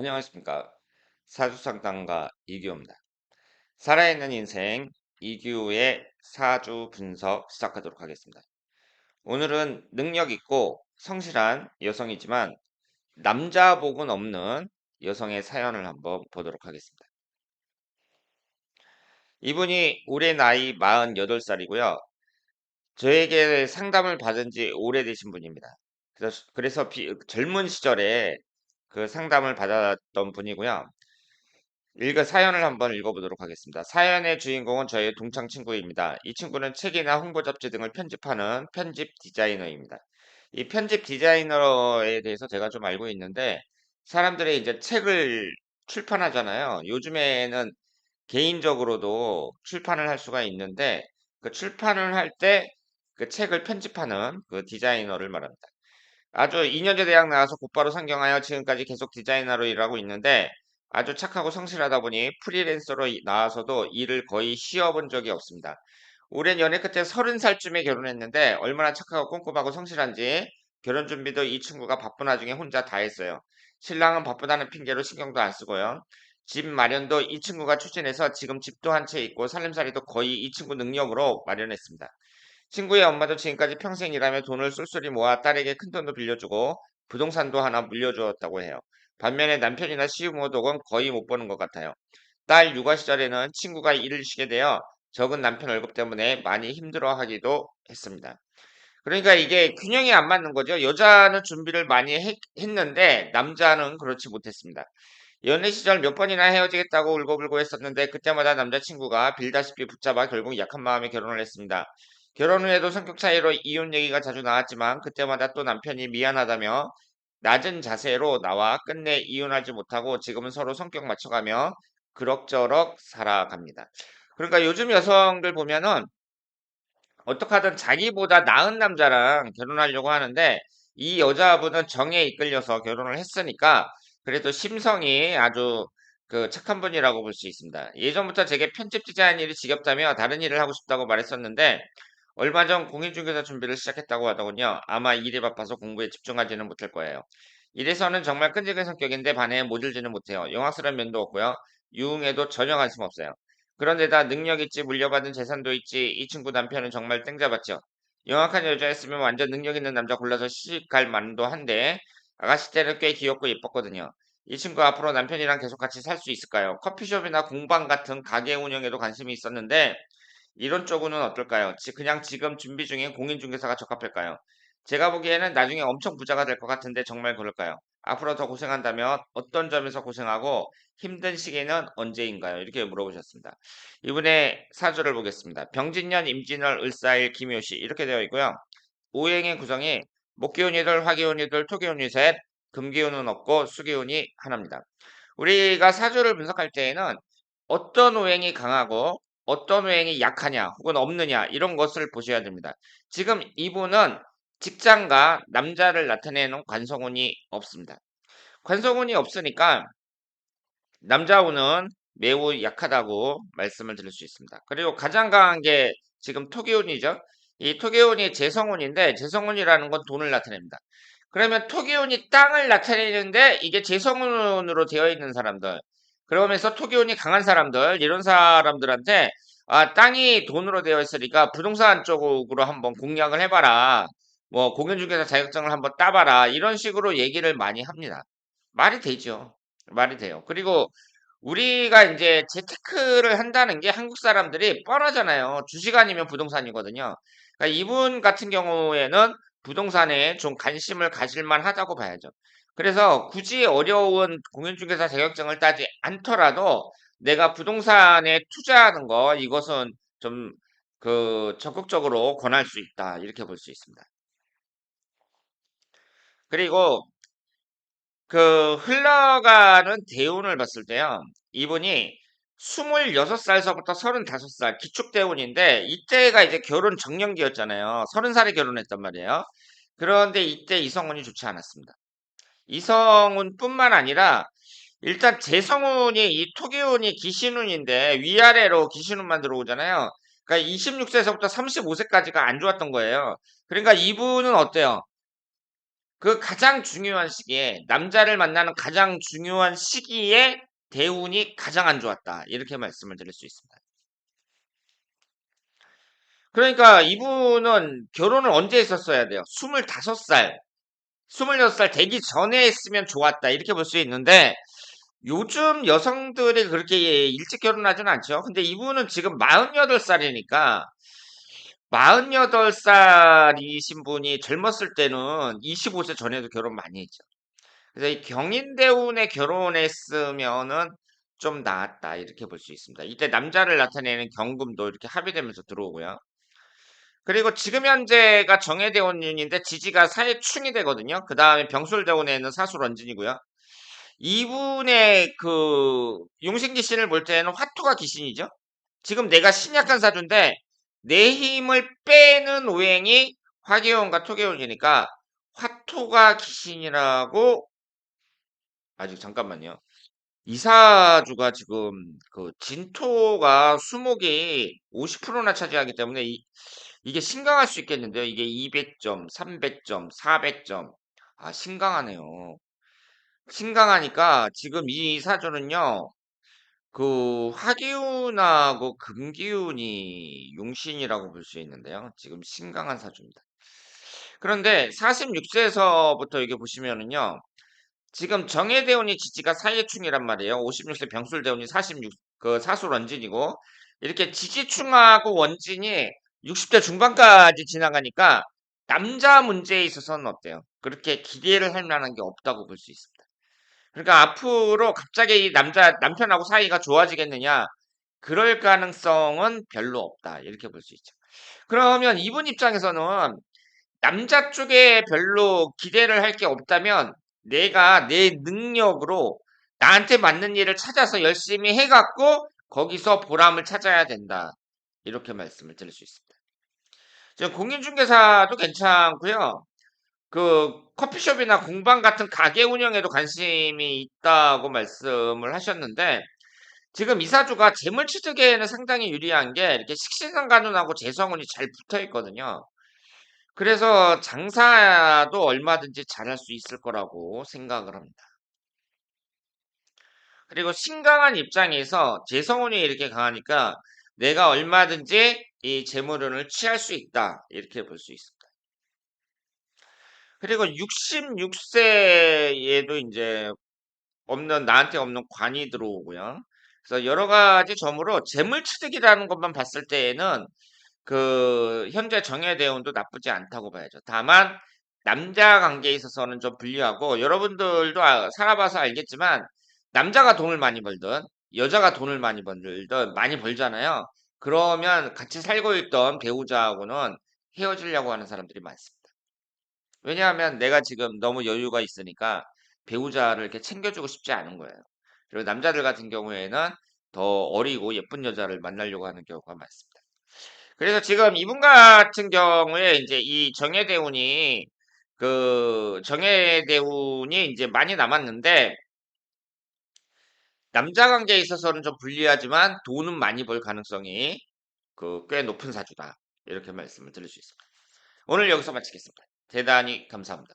안녕하십니까. 사주상담가 이규호입니다. 살아있는 인생 이규호의 사주 분석 시작하도록 하겠습니다. 오늘은 능력 있고 성실한 여성이지만 남자복은 없는 여성의 사연을 한번 보도록 하겠습니다. 이분이 올해 나이 48살이고요. 저에게 상담을 받은 지 오래되신 분입니다. 그래서, 비- 젊은 시절에 그 상담을 받았던 분이고요. 읽어 사연을 한번 읽어보도록 하겠습니다. 사연의 주인공은 저의 동창 친구입니다. 이 친구는 책이나 홍보 잡지 등을 편집하는 편집 디자이너입니다. 이 편집 디자이너에 대해서 제가 좀 알고 있는데 사람들이 이제 책을 출판하잖아요. 요즘에는 개인적으로도 출판을 할 수가 있는데 그 출판을 할 때 그 책을 편집하는 그 디자이너를 말합니다. 아주 2년제 대학 나와서 곧바로 상경하여 지금까지 계속 디자이너로 일하고 있는데 아주 착하고 성실하다 보니 프리랜서로 이- 나와서도 일을 거의 쉬어본 적이 없습니다. 올해 연애 끝에 30살쯤에 결혼했는데 얼마나 착하고 꼼꼼하고 성실한지 결혼 준비도 이 친구가 바쁜 와중에 혼자 다 했어요. 신랑은 바쁘다는 핑계로 신경도 안 쓰고요. 집 마련도 이 친구가 추진해서 지금 집도 한 채 있고 살림살이도 거의 이 친구 능력으로 마련했습니다. 친구의 엄마도 지금까지 평생 일하며 돈을 쏠쏠히 모아 딸에게 큰 돈도 빌려주고 부동산도 하나 물려주었다고 해요. 반면에 남편이나 시부모독은 거의 못 보는 것 같아요. 딸 육아 시절에는 친구가 일을 쉬게 되어 적은 남편 월급 때문에 많이 힘들어하기도 했습니다. 그러니까 이게 균형이 안 맞는 거죠. 여자는 준비를 많이 했, 했는데 남자는 그렇지 못했습니다. 연애 시절 몇 번이나 헤어지겠다고 울고불고 했었는데 그때마다 남자친구가 빌다시피 붙잡아 결국 약한 마음에 결혼을 했습니다. 결혼 후에도 성격 차이로 이혼 얘기가 자주 나왔지만 그때마다 또 남편이 미안하다며 낮은 자세로 나와 끝내 이혼하지 못하고 지금은 서로 성격 맞춰가며 그럭저럭 살아갑니다. 그러니까 요즘 여성들 보면은 어떻게 하든 자기보다 나은 남자랑 결혼하려고 하는데 이 여자분은 정에 이끌려서 결혼을 했으니까 그래도 심성이 아주 그 착한 분이라고 볼 수 있습니다. 예전부터 제게 편집 디자인 일이 지겹다며 다른 일을 하고 싶다고 말했었는데 얼마 전 공인중개사 준비를 시작했다고 하더군요. 아마 일이 바빠서 공부에 집중하지는 못할 거예요. 이래서는 정말 끈질긴 성격인데 반에 모질지는 못해요. 영악스러운 면도 없고요. 유흥에도 전혀 관심 없어요. 그런데다 능력 있지 물려받은 재산도 있지 이 친구 남편은 정말 땡잡았죠. 영악한 여자였으면 완전 능력 있는 남자 골라서 시집 갈 만도 한데 아가씨 때는 꽤 귀엽고 예뻤거든요. 이 친구 앞으로 남편이랑 계속 같이 살 수 있을까요? 커피숍이나 공방 같은 가게 운영에도 관심이 있었는데 이런 쪽은 어떨까요? 지- 그냥 지금 준비 중인 공인중개사가 적합할까요? 제가 보기에는 나중에 엄청 부자가 될 것 같은데 정말 그럴까요? 앞으로 더 고생한다면 어떤 점에서 고생하고 힘든 시기는 언제인가요? 이렇게 물어보셨습니다. 이분의 사주를 보겠습니다. 병진년, 임진월, 을사일, 김효시 이렇게 되어 있고요. 오행의 구성이 목기운이들, 화기운이들, 토기운이 셋, 금기운은 없고 수기운이 하나입니다. 우리가 사주를 분석할 때에는 어떤 오행이 강하고 어떤 오행이 약하냐 혹은 없느냐 이런 것을 보셔야 됩니다. 지금 이분은 직장과 남자를 나타내는 관성운이 없습니다. 관성운이 없으니까 남자운은 매우 약하다고 말씀을 드릴 수 있습니다. 그리고 가장 강한 게 지금 토기운이죠. 이 토기운이 재성운인데 재성운이라는 건 돈을 나타냅니다. 그러면 토기운이 땅을 나타내는데 이게 재성운으로 되어 있는 사람들 그러면서 토기운이 강한 사람들 이런 사람들한테 아, 땅이 돈으로 되어 있으니까 부동산 쪽으로 한번 공략을 해봐라. 뭐 공연중개사 자격증을 한번 따봐라. 이런 식으로 얘기를 많이 합니다. 말이 되죠. 말이 돼요. 그리고 우리가 이제 재테크를 한다는 게 한국 사람들이 뻔하잖아요. 주식 아니면 부동산이거든요. 그러니까 이분 같은 경우에는 부동산에 좀 관심을 가질 만 하다고 봐야죠. 그래서 굳이 어려운 공인중개사 자격증을 따지 않더라도 내가 부동산에 투자하는 거 이것은 좀 그 적극적으로 권할 수 있다. 이렇게 볼 수 있습니다. 그리고 그 흘러가는 대운을 봤을 때요. 이분이 26살서부터 35살 기축대운인데 이때가 이제 결혼 정년기였잖아요. 30살에 결혼했단 말이에요. 그런데 이때 이성운이 좋지 않았습니다. 이성운뿐만 아니라 일단 재성운이 이 토기운이 기신운인데 위아래로 기신운만 들어오잖아요. 그러니까 26세에서부터 35세까지가 안 좋았던 거예요. 그러니까 이분은 어때요? 그 가장 중요한 시기에 남자를 만나는 가장 중요한 시기에 대운이 가장 안 좋았다. 이렇게 말씀을 드릴 수 있습니다. 그러니까 이분은 결혼을 언제 했었어야 돼요? 25살, 26살 되기 전에 했으면 좋았다. 이렇게 볼 수 있는데 요즘 여성들이 그렇게 일찍 결혼하지는 않죠. 근데 이분은 지금 48살이니까 48살이신 분이 젊었을 때는 25세 전에도 결혼 많이 했죠. 그래서 이 경인대운에 결혼했으면은 좀 나았다. 이렇게 볼 수 있습니다. 이때 남자를 나타내는 경금도 이렇게 합의되면서 들어오고요. 그리고 지금 현재가 정해대운 운인데 지지가 사해충이 되거든요. 그 다음에 병술대운에는 사술원진이고요. 이분의 그 용신기 신을 볼 때는 화토가 귀신이죠. 지금 내가 신약한 사주인데 내 힘을 빼는 오행이 화계운과 토계운이니까 화토가 귀신이라고 아직 잠깐만요. 이사주가 지금 그 진토가 수목이 50%나 차지하기 때문에 이, 이게 신강할 수 있겠는데요. 이게 200점, 300점, 400점. 아, 신강하네요. 신강하니까 지금 이 사주는요. 그 화기운하고 금기운이 용신이라고 볼 수 있는데요. 지금 신강한 사주입니다. 그런데 46세에서부터 이게 보시면은요. 지금 정해대운이 지지가 사예충이란 말이에요. 56세 병술대운이 46, 그 사술원진이고, 이렇게 지지충하고 원진이 60대 중반까지 지나가니까 남자 문제에 있어서는 어때요? 그렇게 기대를 할 만한 게 없다고 볼 수 있습니다. 그러니까 앞으로 갑자기 이 남자, 남편하고 사이가 좋아지겠느냐? 그럴 가능성은 별로 없다. 이렇게 볼 수 있죠. 그러면 이분 입장에서는 남자 쪽에 별로 기대를 할 게 없다면 내가 내 능력으로 나한테 맞는 일을 찾아서 열심히 해갖고 거기서 보람을 찾아야 된다. 이렇게 말씀을 드릴 수 있습니다. 지금 공인중개사도 괜찮고요. 그 커피숍이나 공방 같은 가게 운영에도 관심이 있다고 말씀을 하셨는데 지금 이사주가 재물 취득에는 상당히 유리한 게 이렇게 식신상관운하고 재성운이 잘 붙어 있거든요. 그래서 장사도 얼마든지 잘할 수 있을 거라고 생각을 합니다. 그리고 신강한 입장에서 재성운이 이렇게 강하니까 내가 얼마든지 이 재물운을 취할 수 있다. 이렇게 볼 수 있습니다. 그리고 66세에도 이제 없는 나한테 없는 관이 들어오고요. 그래서 여러 가지 점으로 재물 취득이라는 것만 봤을 때에는 그 현재 정해대운도 나쁘지 않다고 봐야죠. 다만 남자 관계에 있어서는 좀 불리하고 여러분들도 아- 살아봐서 알겠지만 남자가 돈을 많이 벌든 여자가 돈을 많이 벌든 많이 벌잖아요. 그러면 같이 살고 있던 배우자하고는 헤어지려고 하는 사람들이 많습니다. 왜냐하면 내가 지금 너무 여유가 있으니까 배우자를 이렇게 챙겨주고 싶지 않은 거예요. 그리고 남자들 같은 경우에는 더 어리고 예쁜 여자를 만나려고 하는 경우가 많습니다. 그래서 지금 이분 같은 경우에 이제 이 정예대운이 그 정예대운이 이제 많이 남았는데 남자 관계에 있어서는 좀 불리하지만 돈은 많이 벌 가능성이 그 꽤 높은 사주다. 이렇게 말씀을 드릴 수 있습니다. 오늘 여기서 마치겠습니다. 대단히 감사합니다.